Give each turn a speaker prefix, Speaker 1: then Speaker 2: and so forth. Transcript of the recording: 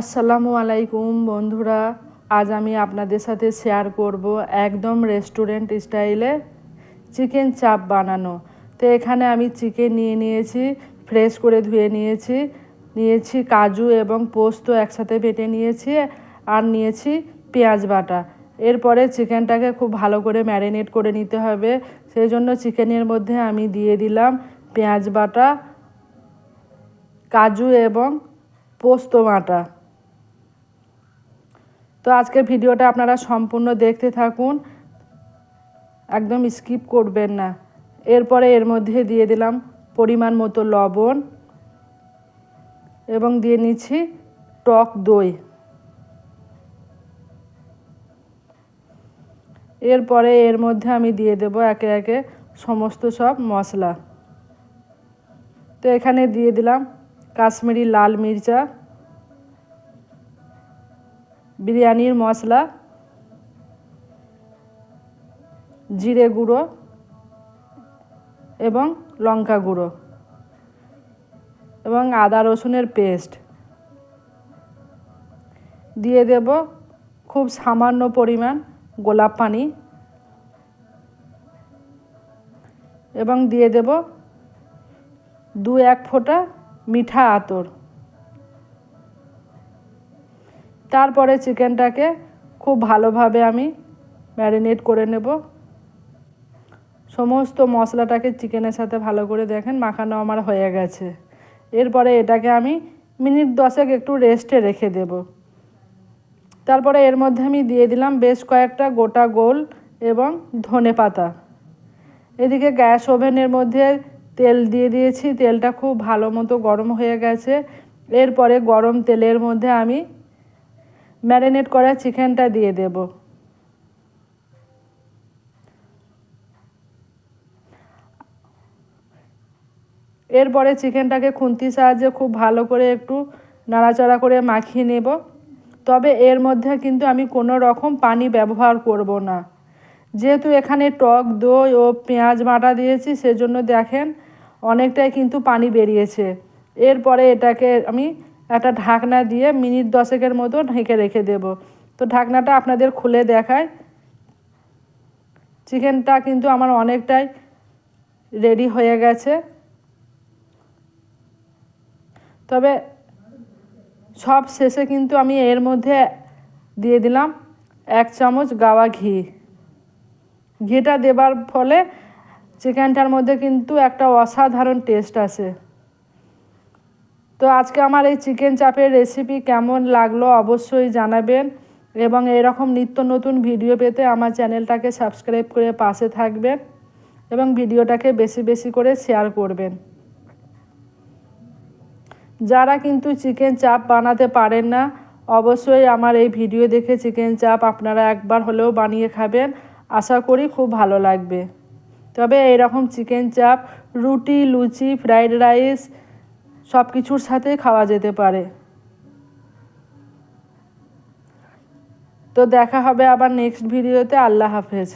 Speaker 1: আসসালামু আলাইকুম বন্ধুরা, আজ আমি আপনাদের সাথে শেয়ার করব একদম রেস্টুরেন্ট স্টাইলে চিকেন চাপ বানানো। তো এখানে আমি চিকেন নিয়ে নিয়েছি ফ্রেশ করে ধুয়ে নিয়েছি নিয়েছি কাজু এবং পোস্ত একসাথে বেটে নিয়েছি আর নিয়েছি পেঁয়াজ বাটা। এরপরে চিকেনটাকে খুব ভালো করে ম্যারিনেট করে নিতে হবে, সেই জন্য চিকেনের মধ্যে আমি দিয়ে দিলাম পেঁয়াজ বাটা, কাজু এবং পোস্ত বাটা। তো আজকে ভিডিওটা আপনারা সম্পূর্ণ দেখতে থাকুন। একদম স্কিপ করবেন না। এরপরে এর মধ্যে দিয়ে দিলাম পরিমাণ মতো লবণ এবং দিয়ে নিচ্ছি টক দই। এরপরে এর মধ্যে আমি দিয়ে দেব একে একে সমস্ত সব মশলা। তো এখানে দিয়ে দিলাম কাশ্মীরি লাল মির্চা। বিরিয়ানির মশলা, জিরে গুঁড়ো এবং লঙ্কা গুঁড়ো এবং আদা রসুনের পেস্ট। দিয়ে দেব খুব সামান্য পরিমাণ গোলাপ পানি এবং দিয়ে দেব দু এক ফোঁটা মিঠা আতর। তারপরে চিকেনটাকে খুব ভালোভাবে আমি ম্যারিনেট করে নেব। সমস্ত মশলাটাকে চিকেনের সাথে ভালো করে দেখেন, মাখানো আমার হয়ে গেছে। এরপরে এটাকে আমি মিনিট দশেক একটু রেস্টে রেখে দেব। তারপরে এর মধ্যে আমি দিয়ে দিলাম বেশ কয়েকটা গোটা গোল এবং ধনে পাতা। এদিকে গ্যাস ওভেনের মধ্যে তেল দিয়ে দিয়েছি, তেলটা খুব ভালো মতো গরম হয়ে গেছে। এরপরে গরম তেলের মধ্যে আমি ম্যারিনেট করা চিকেনটা দিয়ে দেব। এরপরে চিকেনটাকে খুন্তির সাহায্যে খুব ভালো করে একটু নাড়াচাড়া করে মাখিয়ে নেব। তবে এর মধ্যে কিন্তু আমি কোনো রকম পানি ব্যবহার করব না। যেহেতু এখানে টক, দই ও পেঁয়াজ বাটা দিয়েছি, সেজন্য দেখেন অনেকটাই কিন্তু পানি বেরিয়েছে। এরপরে এটাকে আমি একটা ঢাকনা দিয়ে মিনিট দশেকের মতো ঢেকে রেখে দেব। তো ঢাকনাটা আপনাদের খুলে দেখায়। চিকেনটা কিন্তু আমার অনেকটাই রেডি হয়ে গেছে। তবে সব শেষে কিন্তু আমি এর মধ্যে দিয়ে দিলাম এক চামচ গাওয়া ঘি। ঘিটা দেবার ফলে চিকেনটার মধ্যে কিন্তু একটা অসাধারণ টেস্ট আসে। তো আজকে আমার এই চিকেন চাপের রেসিপি কেমন লাগল অবশ্যই জানাবেন এবং এরকম নিত্য নতুন ভিডিও পেতে আমার চ্যানেলটাকে সাবস্ক্রাইব করে পাশে থাকবেন এবং ভিডিওটাকে বেশি বেশি করে শেয়ার করবেন। যারা কিন্তু চিকেন চাপ বানাতে পারেন না, অবশ্যই আমার এই ভিডিও দেখে চিকেন চাপ আপনারা একবার হলেও বানিয়ে খাবেন। আশা করি খুব ভালো লাগবে। তবে এরকম চিকেন চাপ, রুটি, লুচি ফ্রাইড রাইস সব কিছুর সাথে খাওয়া যেতে পারে। তো দেখা হবে আবার নেক্সট ভিডিওতে আল্লাহ হাফেজ।